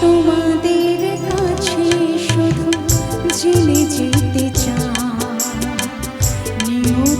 তোমাদের কাছে শুধু জেনে যেতে চাই। নিয়ত